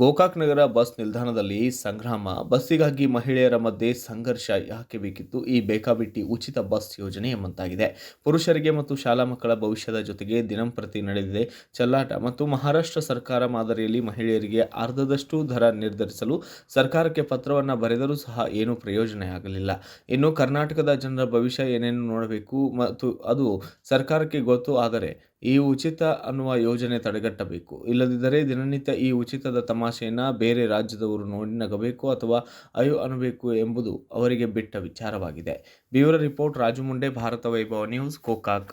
ಗೋಕಾಕ್ ನಗರ bus ನಿಲ್ದಾಣದಲ್ಲಿ ಸಂಗ್ರಾಮ. ಬಸ್ಸಿಗಾಗಿ ಮಹಿಳೆಯರ ಮಧ್ಯೆ ಸಂಘರ್ಷ ಯಾಕೆ ಬೇಕಿತ್ತು? ಈ ಬೇಕಾಬಿಟ್ಟಿ ಉಚಿತ ಬಸ್ ಯೋಜನೆ ಎಂಬಂತಾಗಿದೆ. ಪುರುಷರಿಗೆ ಮತ್ತು ಶಾಲಾ ಮಕ್ಕಳ ಭವಿಷ್ಯದ ಜೊತೆಗೆ ದಿನಂಪ್ರತಿ ನಡೆದಿದೆ. ಚಲ್ಲಾಟ ಮತ್ತು ಮಹಾರಾಷ್ಟ್ರ ಸರ್ಕಾರ ಮಾದರಿಯಲ್ಲಿ ಮಹಿಳೆಯರಿಗೆ ಅರ್ಧದಷ್ಟು ದರ ನಿರ್ಧರಿಸಲು ಸರ್ಕಾರಕ್ಕೆ ಪತ್ರವನ್ನು ಬರೆದರೂ ಸಹ ಏನೂ ಪ್ರಯೋಜನವಾಗಲಿಲ್ಲ ಇನ್ನು ಕರ್ನಾಟಕದ ಜನರ ಭವಿಷ್ಯ ಏನೇನು ನೋಡಬೇಕು ಮತ್ತು ಅದು ಸರ್ಕಾರಕ್ಕೆ ಗೊತ್ತು, ಆದರೆ ಈ ಉಚಿತ ಅನ್ನುವ ಯೋಜನೆ ತಡೆಗಟ್ಟಬೇಕು. ಇಲ್ಲದಿದ್ದರೆ ದಿನನಿತ್ಯ ಈ ಉಚಿತದ ತಮಾಷೆಯನ್ನು ಬೇರೆ ರಾಜ್ಯದವರು ನೋಡಿ ನಗಬೇಕು ಅಥವಾ ಅಯ್ಯೋ ಅನ್ನಬೇಕು ಎಂಬುದು ಅವರಿಗೆ ಬಿಟ್ಟ ವಿಚಾರವಾಗಿದೆ. Bureau report Raju Munde, Bharata Vaibhava news Gokak